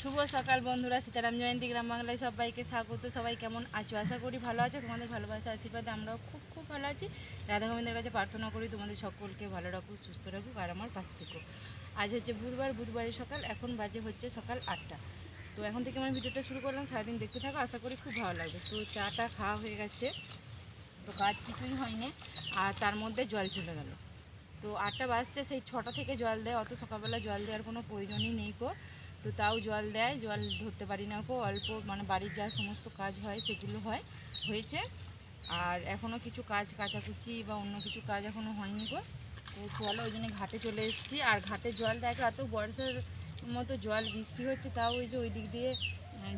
সকাল বন্ধুরা, সীতারাম জয়ন্তী গ্রাম বাংলায় সবাইকে স্বাগত। সবাই কেমন আছো? আশা করি ভালো আছো। তোমাদের ভালোবাসা, আশীর্বাদে আমরাও খুব খুব ভালো আছি। রাধা গোবিন্দের কাছে প্রার্থনা করি তোমাদের সকলকে ভালো রাখুক, সুস্থ রাখুক আর আমার পাশে থেকো। আজ হচ্ছে বুধবার, বুধবারের সকাল, এখন বাজে হচ্ছে সকাল আটটা। তো এখন থেকে আমার ভিডিওটা শুরু করলাম, সারাদিন দেখতে থাকো, আশা করি খুব ভালো লাগবে। তো চাটা খাওয়া হয়ে গেছে, তো কাজ কিছুই হয়নি, আর তার মধ্যে জল চলে গেল। তো আটটা বাজছে, সেই ছটা থেকে জল দেয়, অত সকালবেলা জল দেওয়ার কোনো প্রয়োজনই নেই কো তো তাও জল দেয়, জল ধরতে পারি না কো অল্প মানে বাড়ির যা সমস্ত কাজ হয় সেগুলো হয়, হয়েছে। আর এখনও কিছু কাজ কাচাকুচি বা অন্য কিছু কাজ এখনও হয়নি গো। তো চলো ওই জন্য ঘাটে চলে এসেছি। আর ঘাটে জল দেখো, এত বর্ষার মতো জল, বৃষ্টি হচ্ছে, তাও ওই যে ওই দিক দিয়ে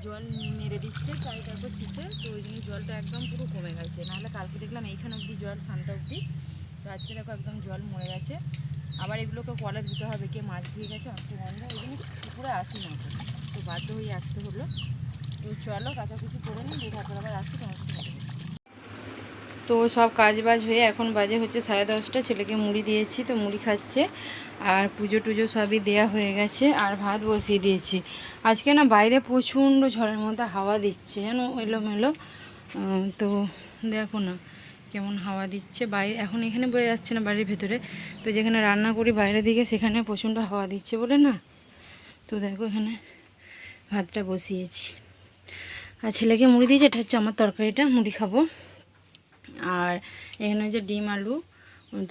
জল মেরে দিচ্ছে, তাই দেখো ছিটে তো ওই জন্য জলটা একদম পুরো কমে গেছে। নাহলে কালকে দেখলাম এইখানে অবধি জল সানটা অবধি। তো আজকে দেখো একদম জল মরে গেছে। আবার এগুলোকে কলে ধুতে হবে কে মাছ দিয়ে গেছে অনেক গন্ধ জন্য পুকুরে আসি না তো। বাধ্য হয়ে আসতে হলো। তো চলো কাচাকুচি করে নিই, দিয়ে তারপর আবার আসি তো সব কাজ বাজ হয়ে এখন বাজে হচ্ছে সাড়ে দশটা, ছেলেকে মুড়ি দিয়েছি, তো মুড়ি খাচ্ছে। আর পুজো টুজো সবই দেয়া হয়ে গেছে, আর ভাত বসিয়ে দিয়েছি। আজকে না বাইরে প্রচণ্ড ঝড়ের মধ্যে হাওয়া দিচ্ছে, যেন এলোমেলো। তো দেখো না। কেমন হাওয়া দিচ্ছে বাইরে এখন এখানে বোঝা যাচ্ছে না বাড়ির ভেতরে। তো যেখানে রান্না করি বাইরের দিকে, সেখানে প্রচণ্ড হাওয়া দিচ্ছে বলে না? তো দেখো এখানে ভাতটা বসিয়েছি। আর ছেলেকে মুড়ি দিয়েছি, এটা হচ্ছে আমার তরকারিটা, মুড়ি খাব। আর এখানে যে ডিম, আলু,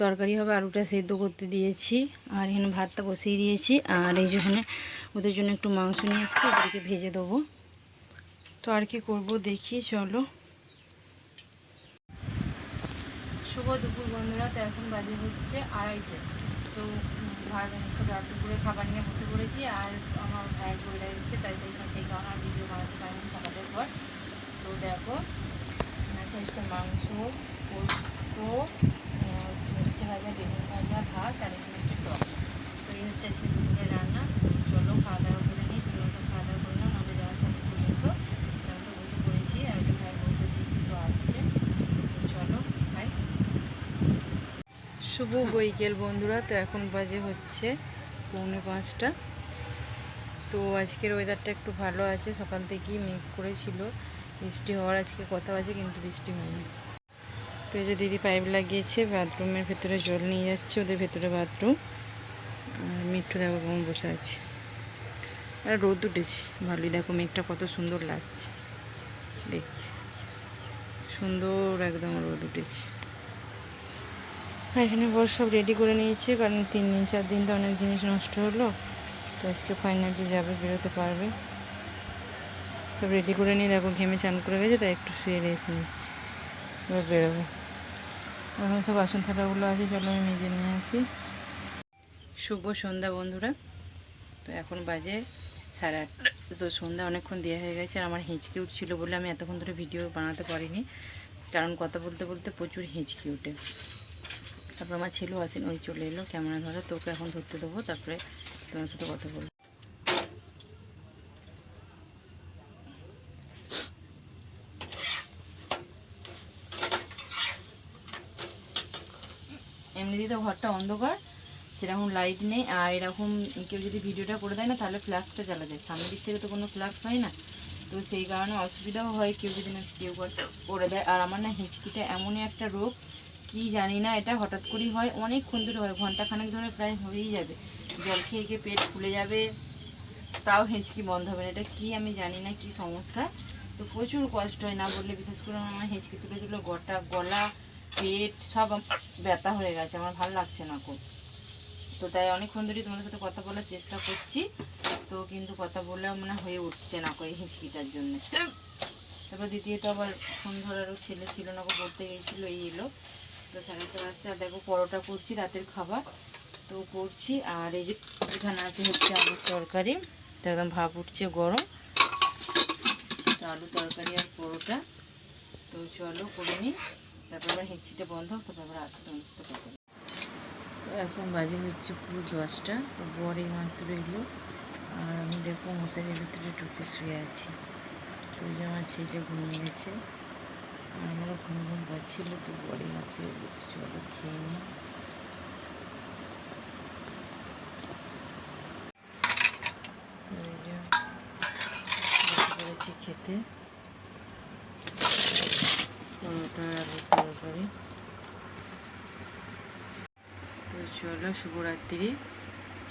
তরকারি হবে, আলুটা সেদ্ধ করতে দিয়েছি। আর এখানে ভাতটা বসিয়ে দিয়েছি। আর এই যেখানে ওদের জন্য একটু মাংস নিয়ে এসেছি, ওদেরকে ভেজে দেবো। তো আর কি করব, দেখি, চলো। শুভ দুপুর বন্ধুরা। তো এখন বাজে হচ্ছে আড়াইটে। তো রাত দুপুরে খাবার নিয়ে বসে পড়েছি আর আমার ভাইয়ের বইরা এসছে, তাই তাই সেই কারণে আর ভিডিও বানাতে পারিনি সকালের পর। তো দেখো আছে হচ্ছে মাংস, পোস্ত হচ্ছে হচ্ছে ভাজা, বেগুন ভাজা, ভাত আর এখানে হচ্ছে টক। তো এই হচ্ছে আজকে দুপুরের রান্না। চলো খাওয়া দাওয়া করে নিই তোমরা সব খাওয়া দাওয়া করে নাও নাহলে যাওয়ার পথে চলে এসো আমি তো বসে পড়েছি আর একটা ভাইয়ের বউকে দিয়েছি তো আসছে তো চলো খাই শুভ বৈকেল বন্ধুরা, তো এখন বাজে হচ্ছে পৌনে পাঁচটা। তো আজকের ওয়েদারটা একটু ভালো আছে, সকাল থেকেই মেঘ করেছিল। বৃষ্টি হওয়ার আজকে কথা আছে, কিন্তু বৃষ্টি হয়নি। তো এই যে দিদি পাইপ লাগিয়েছে বাথরুমের ভেতরে জল নিয়ে যাচ্ছে, ওদের ভেতরে বাথরুম আর মিঠু দেখো কেমন বসে আছে। আর রোদ উঠেছে, ভালোই দেখো মেঘটা কত সুন্দর লাগছে। দেখতে। সুন্দর একদম রোদ উঠেছে। এখানে বড় সব রেডি করে নিয়েছি, কারণ তিন দিন, চার দিন তো অনেক জিনিস নষ্ট হলো। তো আজকে ফাইনালি যাবে, বেরোতে পারবে। সব রেডি করে নিয়ে, দেখো ঘেমে চান করে গেছে, তাই একটু শুয়ে রেখে নিচ্ছি। এবার বেরোবে। ওখানে সব বাসন থালাগুলো আছে, চলো আমি মেজে নিয়ে আসি। শুভ সন্ধ্যা, বন্ধুরা। তো এখন বাজে সাড়ে আটটা। তো সন্ধ্যা অনেকক্ষণ দেওয়া হয়ে গেছে, আর আমার হেঁচকি উঠছিল বলে আমি এতক্ষণ ধরে ভিডিও বানাতে পারিনি। কারণ কথা বলতে বলতে প্রচুর হিঁচকি ওঠে। তারপর আমার ছেলেও আসেন, ওই চলে এলো। ক্যামেরা ধরে তোকে এখন ধরতে দেবো, তারপরে তোমার সাথে কথা বলব। এমনিতেই তো ঘরটা অন্ধকার, সেরকম লাইট নেই, আর এরকম কেউ যদি ভিডিওটা করে দেয় না, তাহলে ফ্ল্যাক্সটা জ্বালা যায় সামনের দিক থেকে তো কোনো ফ্ল্যাক্স হয় না। তো সেই কারণে অসুবিধাও হয় কেউ যদি না ভিডিও করে দেয়। আর আমার না হিচকিটা এমনই একটা রোগ কি জানি না, এটা হঠাৎ করেই হয়, অনেকক্ষণ ধরে হয়, ঘন্টাখানেক ধরে প্রায় হয়েই যাবে। জল খেয়ে গিয়ে পেট ফুলে যাবে, তাও হেঁচকি বন্ধ হবে না, এটা কি আমি জানি না, কি সমস্যা? তো প্রচুর কষ্ট হয়, না বললে বিশেষ করে আমার হেঁচকি তুলে তুলে গোটা গলা, পেট, সব ব্যথা হয়ে গেছে, আমার ভালো লাগছে না খুব। তো তাই অনেকক্ষণ ধরেই তোমাদের সাথে কথা বলার চেষ্টা করছি, তো কিন্তু কথা বললেও মনে হয় উঠছে না কো কই হিঁচকিটার জন্য। তারপর দ্বিতীয়ত আবার ফোন ধরারও ছেলে ছিল না পড়তে গিয়েছিল, এই এলো। তো সাড়ে আসতে আর দেখো পরোটা করছি, রাতের খাবার। তো করছি, আর এই যে এখানে আছে হচ্ছে আলুর তরকারি। তো একদম ভাপ উঠছে গরম। তো আলু তরকারি আর পরোটা। তো চলো করে নিই। তারপর আবার হেঁচিটা বন্ধ, তারপর আসতে তোমার সাথে তো এখন বাজে হচ্ছে পুরো দশটা। তো বর এই মাত্র এলো, আর আমি দেখো মশারির ভিতরে ঢুকে শুয়ে আছি। তো আমার ছেলে ঘুমিয়ে গেছে আমারও ঘুম ঘুম পাচ্ছিল, তো বড়ি এলো চলো খেয়ে নিই খেতে। পরোটা তো চলো, শুভরাত্রি।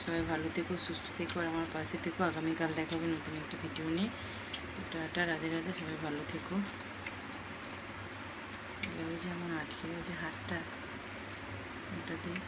সবাই ভালো থেকো, সুস্থ থেকো, আর আমার পাশে থেকো। আগামীকাল দেখাবে নতুন একটা ভিডিও নিয়ে। তো টাটা, রাধে রাধে, সবাই ভালো থেকো। ওই যে আমার আটকে গেছে হাতটা ওটা দিয়ে